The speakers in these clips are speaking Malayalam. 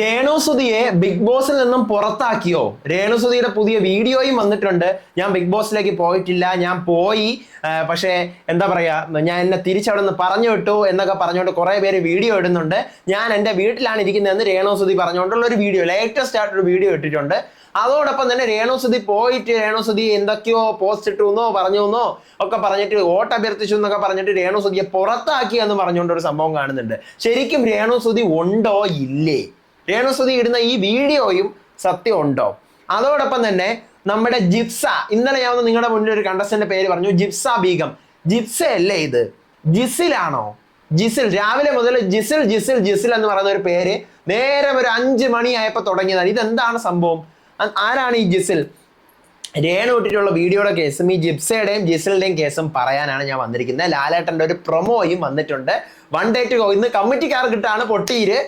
രേണുസുതിയെ ബിഗ് ബോസിൽ നിന്നും പുറത്താക്കിയോ? രേണുസുതിയുടെ പുതിയ വീഡിയോയും വന്നിട്ടുണ്ട്. ഞാൻ ബിഗ് ബോസിലേക്ക് പോയിട്ടില്ല. ഞാൻ പോയി. പക്ഷേ എന്താ പറയാ ഞാൻ എന്നെ തിരിച്ചവിടെ നിന്ന് പറഞ്ഞു വിട്ടു എന്നൊക്കെ പറഞ്ഞുകൊണ്ട് കുറെ പേര് വീഡിയോ ഇടുന്നുണ്ട്. ഞാൻ എന്റെ വീട്ടിലാണ് ഇരിക്കുന്നതെന്ന് രേണുസുതി പറഞ്ഞുകൊണ്ടുള്ള ഒരു വീഡിയോ ലേറ്റസ്റ്റ് ആയിട്ടൊരു വീഡിയോ ഇട്ടിട്ടുണ്ട്. അതോടൊപ്പം തന്നെ രേണുസുതി പോയിട്ട് രേണുസുതി എന്തൊക്കെയോ പോസ്റ്റ് ഇട്ടു എന്നോ പറഞ്ഞു എന്നോ ഒക്കെ പറഞ്ഞിട്ട് വോട്ട് അഭ്യർത്ഥിച്ചു എന്നൊക്കെ പറഞ്ഞിട്ട് രേണുസുതിയെ പുറത്താക്കി എന്ന് പറഞ്ഞുകൊണ്ട് ഒരു സംഭവം കാണുന്നുണ്ട്. ശരിക്കും രേണുസുതി ഉണ്ടോ? ഇല്ലേ. രേണുസുതി ഇടുന്ന ഈ വീഡിയോയും സത്യം ഉണ്ടോ അതോടൊപ്പം തന്നെ നമ്മുടെ ജിപ്സ ഇന്നലെ ഞാൻ നിങ്ങളുടെ മുന്നിൽ ഒരു കണ്ടസ്റ്റന്റ് പേര് പറഞ്ഞു ജിപ്സ ബീഗം. ജിപ്സ അല്ലേ ഇത്? ജിസിലാണോ? ജിസിൽ രാവിലെ മുതൽ ജിസിൽ ജിസിൽ ജിസിൽ എന്ന് പറയുന്ന ഒരു പേര് നേരം ഒരു അഞ്ച് മണിയായപ്പോൾ തുടങ്ങിയതാണ്. ഇതെന്താണ് സംഭവം? ആരാണ് ഈ ജിസിൽ? രേണു ഇട്ടിട്ടുള്ള വീഡിയോയുടെ കേസും ഈ ജിപ്സയുടെയും ജിസലിന്റെയും കേസും പറയാനാണ് ഞാൻ വന്നിരിക്കുന്നത്. ലാലേട്ടന്റെ ഒരു പ്രൊമോയും വന്നിട്ടുണ്ട്. വൺ ഡേ ടു ഗോ ഇന്ന് കമ്മിറ്റിക്കാർക്കിട്ടാണ് പൊട്ടിയിര്.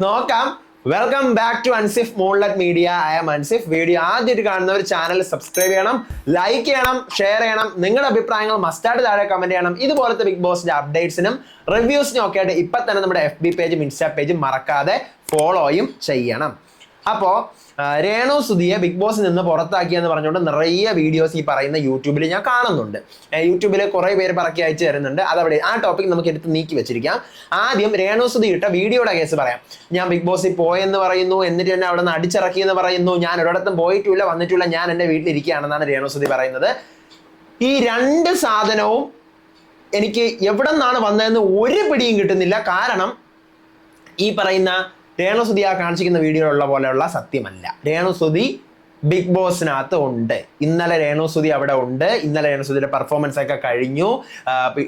നോക്കാം. Welcome back to Ansif moonlet media I am Ansif video ആദ്യമായിട്ട് കാണുന്നവർ ചാനൽ സബ്സ്ക്രൈബ് ചെയ്യണം ലൈക്ക് ചെയ്യണം ഷെയർ ചെയ്യണം. നിങ്ങളുടെ അഭിപ്രായങ്ങൾ മസ്റ്റായിട്ട് താഴെ കമന്റ് ചെയ്യണം. ഇതുപോലത്തെ ബിഗ് ബോസിന്റെ അപ്ഡേറ്റ്സിനും റിവ്യൂസിനും ഒക്കെ ആയിട്ട് ഇപ്പൊ തന്നെ നമ്മുടെ എഫ് ബി പേജും ഇൻസ്റ്റാ പേജും മറക്കാതെ ഫോളോയും ചെയ്യണം. അപ്പോ രേണു സുധിയെ ബിഗ് ബോസിൽ നിന്ന് പുറത്താക്കിയെന്ന് പറഞ്ഞുകൊണ്ട് നിറയെ വീഡിയോസ് ഈ പറയുന്ന യൂട്യൂബിൽ ഞാൻ കാണുന്നുണ്ട്. യൂട്യൂബിൽ കുറെ പേര് പറക്കി അയച്ചു തരുന്നുണ്ട്. അതവിടെ ആ ടോപ്പിക് നമുക്ക് എടുത്ത് നീക്കി വെച്ചിരിക്കാം. ആദ്യം രേണു സുധി ഇട്ട വീഡിയോയുടെ കേസ് പറയാം. ഞാൻ ബിഗ് ബോസിൽ പോയെന്ന് പറയുന്നു എന്നിട്ട് എന്നെ അവിടെ നിന്ന് അടിച്ചിറക്കി എന്ന് പറയുന്നു ഞാൻ ഒരിടത്തും പോയിട്ടില്ല വന്നിട്ടില്ല ഞാൻ എന്റെ വീട്ടിലിരിക്കുകയാണെന്നാണ് രേണു സുധി പറയുന്നത്. ഈ രണ്ട് സാധനവും എനിക്ക് എവിടെ നിന്നാണ് വന്നതെന്ന് ഒരു പിടിയും കിട്ടുന്നില്ല. കാരണം ഈ പറയുന്ന രേണുസുതി ആ കാണിച്ചിരിക്കുന്ന വീഡിയോയിലുള്ള പോലെയുള്ള സത്യമല്ല. രേണുസുതി ബിഗ് ബോസിനകത്ത് ഉണ്ട്. ഇന്നലെ രേണുസുതി അവിടെ ഉണ്ട്. ഇന്നലെ രേണുസുതിയുടെ പെർഫോമൻസ് ഒക്കെ കഴിഞ്ഞു.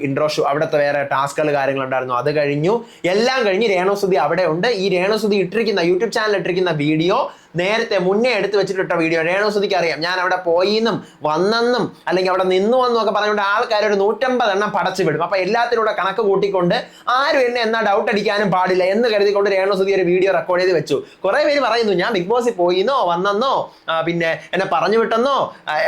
ഇൻട്രോ ഷോ അവിടുത്തെ വേറെ ടാസ്കുകൾ കാര്യങ്ങളുണ്ടായിരുന്നു. അത് കഴിഞ്ഞു. എല്ലാം കഴിഞ്ഞ് രേണുസുതി അവിടെ ഉണ്ട്. ഈ രേണുസുതി ഇട്ടിരിക്കുന്ന യൂട്യൂബ് ചാനൽ ഇട്ടിരിക്കുന്ന വീഡിയോ നേരത്തെ മുന്നേ എടുത്ത് വെച്ചിട്ടിട്ട വീഡിയോ രേണോ രേണുസുതിക്ക് അറിയാം. ഞാൻ അവിടെ പോയിന്നും വന്നെന്നും അല്ലെങ്കിൽ അവിടെ നിന്നു എന്നും ഒക്കെ പറഞ്ഞുകൊണ്ട് ആൾക്കാർ ഒരു നൂറ്റമ്പത് എണ്ണം പടച്ചു വിടും. അപ്പൊ എല്ലാത്തിനൂടെ കണക്ക് കൂട്ടിക്കൊണ്ട് ആരും എന്നെ എന്നാ ഡൗട്ട് അടിക്കാനും പാടില്ല എന്ന് കരുതിക്കൊണ്ട് രേണുസുതി ഒരു വീഡിയോ റെക്കോർഡ് ചെയ്ത് വെച്ചു. കുറെ പേര് പറയുന്നു ഞാൻ ബിഗ് ബോസിൽ പോയിന്നോ വന്നെന്നോ പിന്നെ എന്നെ പറഞ്ഞു വിട്ടെന്നോ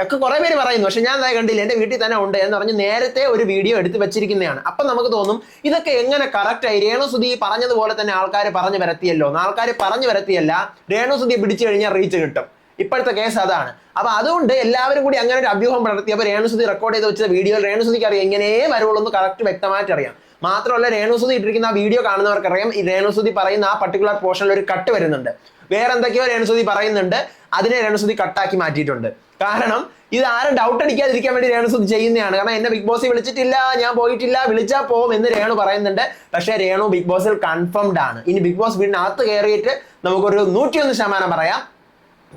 ഒക്കെ കുറെ പേര് പറയുന്നു. പക്ഷെ ഞാൻ അതായത് കണ്ടില്ല എന്റെ വീട്ടിൽ തന്നെ ഉണ്ട് എന്ന് പറഞ്ഞ് നേരത്തെ ഒരു വീഡിയോ എടുത്ത് വെച്ചിരിക്കുന്നതാണ്. അപ്പൊ നമുക്ക് തോന്നും ഇതൊക്കെ എങ്ങനെ കറക്റ്റ് ആയി? രേണോ രേണുസുതി പറഞ്ഞതുപോലെ തന്നെ ആൾക്കാർ പറഞ്ഞു വരത്തിയല്ലോ. ആൾക്കാർ പറഞ്ഞു വരത്തിയല്ല. രേണുസുതിയെ പിടിച്ചു കഴിഞ്ഞാൽ റീച്ച് കിട്ടും. ഇപ്പോഴത്തെ കേസ് അതാണ്. അപ്പൊ അതുകൊണ്ട് എല്ലാവരും കൂടി അങ്ങനെ ഒരു അഭ്യൂഹം പടർത്തി അപ്പൊ രേണുസുതി റെക്കോർഡ് ചെയ്ത് വെച്ച വീഡിയോ രേണുസുതിക്ക് അറിയാം. എങ്ങനെയേ വരുള്ളൂ എന്ന് കറക്റ്റ് വ്യക്തമായിട്ട് അറിയാം. മാത്രമല്ല രേണുസുതി ഇട്ടിരിക്കുന്ന ആ വീഡിയോ കാണുന്നവർക്കറിയാം. ഈ രേണുസുതി പറയുന്ന ആ പർട്ടിക്കുലർ പോർഷനിൽ ഒരു കട്ട് വരുന്നുണ്ട്. വേറെ എന്തൊക്കെയോ രേണുസുതി പറയുന്നുണ്ട്. അതിനെ രേണുസുതി കട്ടാക്കി മാറ്റിയിട്ടുണ്ട്. കാരണം ഇത് ആരും ഡൗട്ട് അടിക്കാതിരിക്കാൻ വേണ്ടി രേണു രേണുസുതി ചെയ്യുന്നതാണ്. കാരണം എന്നെ ബിഗ് ബോസിൽ വിളിച്ചിട്ടില്ല ഞാൻ പോയിട്ടില്ല വിളിച്ചാൽ പോകും എന്ന് രേണു പറയുന്നുണ്ട്. പക്ഷേ രേണു ബിഗ് ബോസിൽ കൺഫേംഡ് ആണ്. ഇനി ബിഗ് ബോസ് വീടിനകത്ത് കയറിയിട്ട് നമുക്കൊരു നൂറ്റിയൊന്ന് ശതമാനം പറയാം.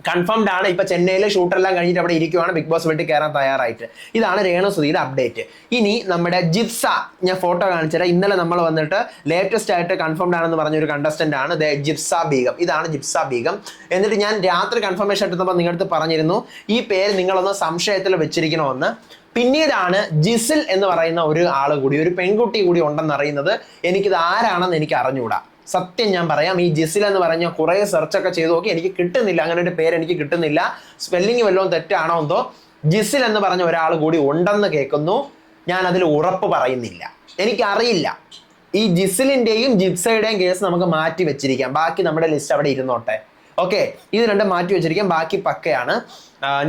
കൺഫേംഡ് ആണ്. ഇപ്പൊ ചെന്നൈയിലെ ഷൂട്ടെല്ലാം കഴിഞ്ഞിട്ട് അവിടെ ഇരിക്കുവാണ്. ബിഗ് ബോസ് വീട്ടിൽ കയറാൻ തയ്യാറായിട്ട്. ഇതാണ് രേണുസുതിയുടെ അപ്ഡേറ്റ് ഇനി നമ്മുടെ ജിപ്സ ഞാൻ ഫോട്ടോ കാണിച്ചുതരാം ഇന്നലെ നമ്മൾ വന്നിട്ട് ലേറ്റസ്റ്റ് ആയിട്ട് കൺഫേംഡ് ആണെന്ന് പറഞ്ഞ ഒരു കണ്ടസ്റ്റന്റ് ആണ് ജിപ്സ ബീഗം. ഇതാണ് ജിപ്സ ബീഗം. എന്നിട്ട് ഞാൻ രാത്രി കൺഫർമേഷൻ എടുത്തപ്പോൾ നിങ്ങളടുത്ത് പറഞ്ഞിരുന്നു. ഈ പേര് നിങ്ങളൊന്ന് സംശയത്തിൽ വെച്ചിരിക്കണമെന്ന്. പിന്നീടാണ് ജിസിൽ എന്ന് പറയുന്ന ഒരു ആൾ കൂടി ഒരു പെൺകുട്ടി കൂടി ഉണ്ടെന്ന് അറിയുന്നത് എനിക്കിത് ആരാണെന്ന് എനിക്ക് അറിഞ്ഞുകൂടാ സത്യം ഞാൻ പറയാം ഈ ജിസിൽ എന്ന് പറഞ്ഞ കുറേ സെർച്ച് ഒക്കെ ചെയ്തു നോക്കി എനിക്ക് കിട്ടുന്നില്ല. അങ്ങനെ ഒരു പേര് എനിക്ക് കിട്ടുന്നില്ല. സ്പെല്ലിംഗ് വല്ലതും തെറ്റാണോ എന്തോ ജിസിൽ എന്ന് പറഞ്ഞ ഒരാൾ കൂടി ഉണ്ടെന്ന് കേൾക്കുന്നു. ഞാൻ അതിൽ ഉറപ്പ് പറയുന്നില്ല. എനിക്കറിയില്ല. ഈ ജിസിലിന്റെയും ജിപ്സയുടെയും കേസ് നമുക്ക് മാറ്റി വെച്ചിരിക്കാം. ബാക്കി നമ്മുടെ ലിസ്റ്റ് അവിടെ ഇരുന്നോട്ടെ. ഓക്കെ ഇത് രണ്ടും മാറ്റി വെച്ചിരിക്കാം. ബാക്കി പക്കയാണ്.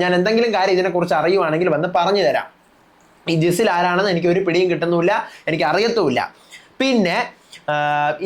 ഞാൻ എന്തെങ്കിലും കാര്യം ഇതിനെക്കുറിച്ച് അറിയുവാണെങ്കിൽ വന്ന് പറഞ്ഞു തരാം. ഈ ജിസിൽ ആരാണെന്ന് എനിക്ക് ഒരു പിടിയും കിട്ടുന്നുമില്ല. എനിക്ക് അറിയത്തുമില്ല. പിന്നെ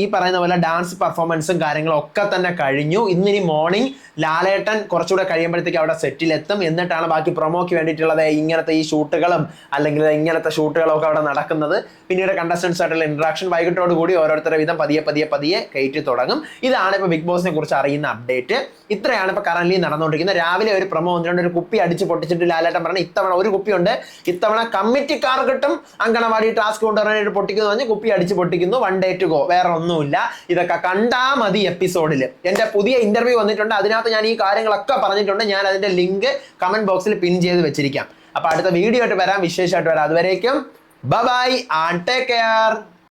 ഈ പറയുന്ന പോലെ ഡാൻസ് പെർഫോമൻസും കാര്യങ്ങളും ഒക്കെ തന്നെ കഴിഞ്ഞു. ഇന്നിനി മോർണിംഗ് ലാലേട്ടൻ കുറച്ചുകൂടെ കഴിയുമ്പോഴത്തേക്ക് അവിടെ സെറ്റിലെത്തും എന്നിട്ടാണ് ബാക്കി പ്രൊമോക്ക് വേണ്ടിയിട്ടുള്ളത് ഇങ്ങനത്തെ ഈ ഷൂട്ടുകളും അല്ലെങ്കിൽ ഇങ്ങനത്തെ ഷൂട്ടുകളും ഒക്കെ അവിടെ നടക്കുന്നത്. പിന്നീട് കണ്ടസ്റ്റൻസ് ആയിട്ടുള്ള ഇൻട്രാക്ഷൻ വൈകിട്ടോട് കൂടി ഓരോരുത്തരുടെ വിധം പതിയെ പതിയെ പതിയെ കയറ്റി തുടങ്ങും. ഇതാണ് ഇപ്പോൾ ബിഗ് ബോസിനെ കുറിച്ച് അറിയുന്ന അപ്ഡേറ്റ് ഇത്രയാണ് ഇപ്പോൾ കറന്റ് നടന്നുകൊണ്ടിരിക്കുന്നത്. രാവിലെ ഒരു പ്രൊമോ വന്നിട്ടുണ്ട് ഒരു കുപ്പി അടിച്ച് പൊട്ടിച്ചിട്ട് ലാലേട്ടൻ പറഞ്ഞു ഇത്തവണ ഒരു കുപ്പിയുണ്ട്. ഇത്തവണ കമ്മിറ്റിക്കാർ കിട്ടും. അങ്കണവാടി ടാസ്ക് കൊണ്ടുവരാനായിട്ട് പൊട്ടിക്കുന്നു പറഞ്ഞ് കുപ്പി അടിച്ച് പൊട്ടിക്കുന്നു. വൺ ഡേ ടു ഗോ വേറെ ഒന്നുമില്ല. ഇതൊക്കെ കണ്ടാ മതി എപ്പിസോഡിൽ എന്റെ പുതിയ ഇന്റർവ്യൂ വന്നിട്ടുണ്ട്. അതിനകത്ത് ഞാൻ ഈ കാര്യങ്ങളൊക്കെ പറഞ്ഞിട്ടുണ്ട്. ഞാൻ അതിന്റെ ലിങ്ക് കമന്റ് ബോക്സിൽ പിൻ ചെയ്ത് വെച്ചിരിക്കാം. അപ്പോൾ അടുത്ത വീഡിയോ ആയിട്ട് വരാം. വിശേഷമായിട്ട് വരാം. അതുവരേക്കും ബൈ ആൻഡ് ടേക്ക് കെയർ